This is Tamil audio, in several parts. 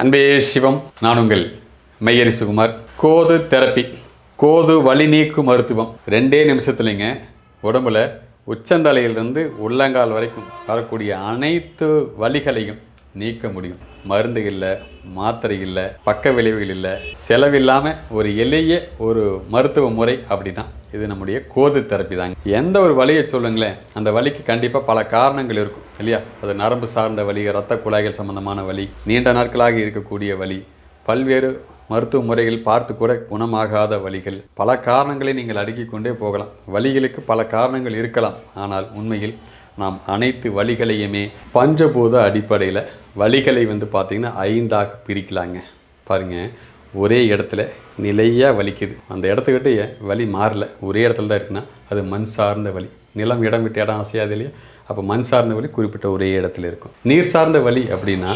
அன்பே சிவம் நான் உங்கள் மையரி சுகுமார். கோது தெரப்பி கோது வலி நீக்கு மருத்துவம். ரெண்டே நிமிஷத்துலைங்க உடம்புல உச்சந்தலையிலிருந்து உள்ளங்கால் வரைக்கும் வரக்கூடிய அனைத்து வலிகளையும் நீக்க முடியும். மருந்து இல்லை மாத்திரை இல்லை பக்க விளைவுகள் இல்லை. செலவில்லாமல் ஒரு எளிய ஒரு மருத்துவ முறை அப்படின்னா இது நம்முடைய கோது தெரப்பி தாங்க. எந்த ஒரு வழியை சொல்லுங்களேன். அந்த வலிக்கு கண்டிப்பாக பல காரணங்கள் இருக்கும் இல்லையா? அது நரம்பு சார்ந்த வலி இரத்த குழாய்கள் சம்பந்தமான வலி நீண்ட நாட்களாக இருக்கக்கூடிய வலி பல்வேறு மருத்துவ முறைகள் பார்த்து கூட குணமாகாத வழிகள் பல காரணங்களை நீங்கள் அடுக்கிக் கொண்டே போகலாம். வழிகளுக்கு பல காரணங்கள் இருக்கலாம். ஆனால் உண்மையில் நாம் அனைத்து வழிகளையுமே பஞ்சபூத அடிப்படையில் வழிகளை வந்து பார்த்திங்கன்னா ஐந்தாக பிரிக்கலாங்க. பாருங்கள் ஒரே இடத்துல நிலையாக வலிக்குது. அந்த இடத்துக்கிட்ட ஏன் வலி மாறல. ஒரே இடத்துல தான் இருக்குன்னா அது மண் சார்ந்த வலி. நிலம் இடம் விட்டு இடம் அசையாது இல்லையா? அப்போ மண் சார்ந்த வலி குறிப்பிட்ட ஒரே இடத்துல இருக்கும். நீர் சார்ந்த வலி அப்படின்னா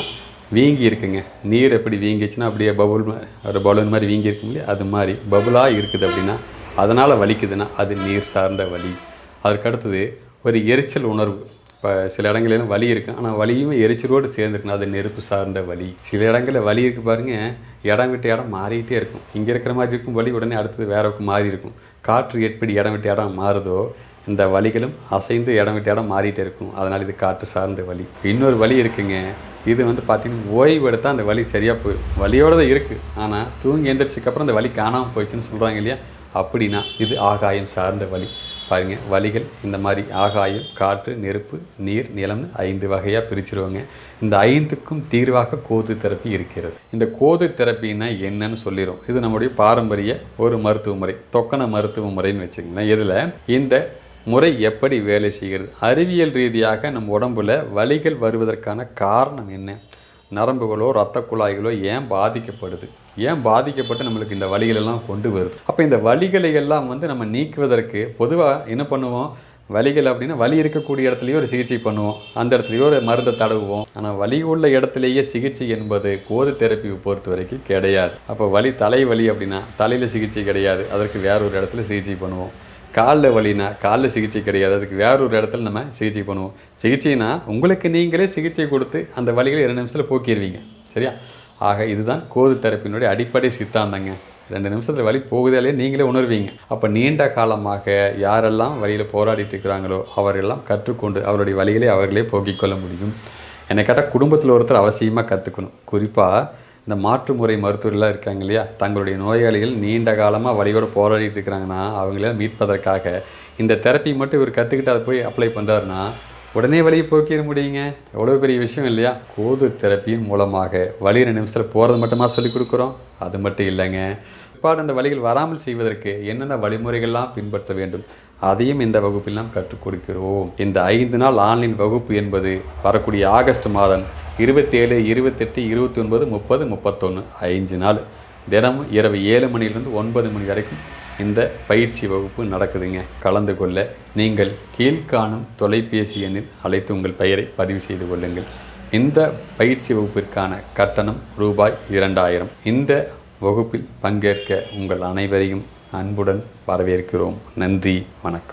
வீங்கி இருக்குங்க. நீர் எப்படி வீங்கிச்சுன்னா அப்படியே பபுள் ஒரு பலூன் மாதிரி வீங்கி இருக்கும் இல்லையா? அது மாதிரி பபுளாக இருக்குது அப்படின்னா அதனால் வலிக்குதுன்னா அது நீர் சார்ந்த வலி. அதற்கடுத்தது ஒரு எரிச்சல் உணர்வு. இப்போ சில இடங்களிலும் வலி இருக்குது ஆனால் வலியுமே எரிச்சலோடு சேர்ந்துருக்கணும் அது நெருப்பு சார்ந்த வலி. சில இடங்களில் வலி இருக்குது பாருங்கள் இடம் விட்டு இடம் மாறிட்டே இருக்கும். இங்கே இருக்கிற மாதிரி இருக்கும் வலி உடனே அடுத்தது வேற மாறி இருக்கும். காற்று எப்படி இடம் விட்டு இடம் மாறுதோ இந்த வலிகளும் அசைந்து இடம் விட்டு இடம் மாறிட்டே இருக்கும். அதனால் இது காற்று சார்ந்த வலி. இன்னொரு வலி இருக்குங்க. இது வந்து பார்த்திங்கன்னா ஓய்வு எடுத்தால் அந்த வலி சரியாக போயிடும் வலியோடு தான் இருக்குது ஆனால் தூங்கி எந்திரிச்சதுக்கப்புறம் அந்த வலி காணாமல் போயிடுச்சுன்னு சொல்கிறாங்க இல்லையா? அப்படின்னா இது ஆகாயம் சார்ந்த வலி. பாருங்க வலிகள் இந்த மாதிரி ஆகாயம் காற்று நெருப்பு நீர் நிலம்னு ஐந்து வகையாக பிரிச்சிருவாங்க. இந்த ஐந்துக்கும் தீர்வாக கோது தெரப்பி இருக்கிறது. இந்த கோது தெரப்பின்னா என்னன்னு சொல்லிடும் இது நம்முடைய பாரம்பரிய ஒரு மருத்துவ முறை தொக்கன மருத்துவ முறைன்னு வச்சுக்கோங்களேன். இதில் இந்த முறை எப்படி வேலை செய்கிறது? அறிவியல் ரீதியாக நம் உடம்புல வலிகள் வருவதற்கான காரணம் என்ன? நரம்புகளோ இரத்த குழாய்களோ ஏன் பாதிக்கப்படுது? ஏன் பாதிக்கப்பட்டு நம்மளுக்கு இந்த வழிகளெல்லாம் கொண்டு வருது? அப்போ இந்த வலிகளை எல்லாம் வந்து நம்ம நீக்குவதற்கு பொதுவாக என்ன பண்ணுவோம்? வலிகள் அப்படின்னா வலி இருக்கக்கூடிய இடத்துலையோ ஒரு சிகிச்சை பண்ணுவோம். அந்த இடத்துலையோ ஒரு மருந்தை தடவுவோம். ஆனால் வலி உள்ள இடத்துலையே சிகிச்சை என்பது கோது தெரப்பி பொறுத்த வரைக்கும் கிடையாது. அப்போ வலி தலைவலி அப்படின்னா தலையில் சிகிச்சை கிடையாது. அதற்கு வேற ஒரு இடத்துல சிகிச்சை பண்ணுவோம். காலில் வலினா காலில் சிகிச்சை கிடையாது. அதுக்கு வேற ஒரு இடத்துல நம்ம சிகிச்சை பண்ணுவோம். சிகிச்சைனா உங்களுக்கு நீங்களே சிகிச்சை கொடுத்து அந்த வலிகளை இரண்டு நிமிஷத்தில் போக்கிடுவீங்க சரியா? ஆக இதுதான் கோது தெரப்பினுடைய அடிப்படை சித்தாந்தங்க. ரெண்டு நிமிஷத்தில் வழி போகுதாலே நீங்களே உணர்வீங்க. அப்போ நீண்ட காலமாக யாரெல்லாம் வழியில் போராடிட்டு இருக்கிறாங்களோ அவரெல்லாம் கற்றுக்கொண்டு அவருடைய வழிகளை அவர்களே போக்கிக் கொள்ள முடியும். என்னை கேட்டால் குடும்பத்தில் ஒருத்தர் அவசியமாக கற்றுக்கணும் குறிப்பாக இந்த மாற்று முறை மருத்துவர்கள்லாம் இருக்காங்க இல்லையா? தங்களுடைய நோயாளிகள் நீண்ட காலமாக வழியோடு போராடிட்டு இருக்கிறாங்கன்னா அவங்கள மீட்பதற்காக இந்த தெரப்பி மட்டும் இவர் கற்றுக்கிட்டு அதை போய் அப்ளை பண்ணுறாருன்னா உடனே வழியை போக்கிட முடியுங்க? எவ்வளோ பெரிய விஷயம் இல்லையா? கோது தெரப்பியின் மூலமாக வழி ரெண்டு நிமிஷத்தில் போகிறது மட்டுமா சொல்லிக் கொடுக்குறோம்? அது மட்டும் இல்லைங்க. பிற்பாடு அந்த வழிகள் வராமல் செய்வதற்கு என்னென்ன வழிமுறைகள்லாம் பின்பற்ற வேண்டும்? அதையும் இந்த வகுப்பில் நாம் கற்றுக் கொடுக்கிறோம். இந்த ஐந்து நாள் ஆன்லைன் வகுப்பு என்பது வரக்கூடிய ஆகஸ்ட் மாதம் இருபத்தேழு இருபத்தெட்டு இருபத்தி ஒன்பது முப்பது முப்பத்தொன்று ஐந்து நாள். தினமும் இரவு ஏழு மணிலிருந்து ஒன்பது மணி வரைக்கும் இந்த பயிற்சி வகுப்பு நடக்குதுங்க. கலந்து கொள்ள நீங்கள் கீழ்காணும் தொலைபேசி எண்ணில் அழைத்து உங்கள் பெயரை பதிவு செய்து கொள்ளுங்கள். இந்த பயிற்சி வகுப்பிற்கான கட்டணம் ரூபாய் இரண்டாயிரம். இந்த வகுப்பில் பங்கேற்க உங்கள் அனைவரையும் அன்புடன் வரவேற்கிறோம். நன்றி வணக்கம்.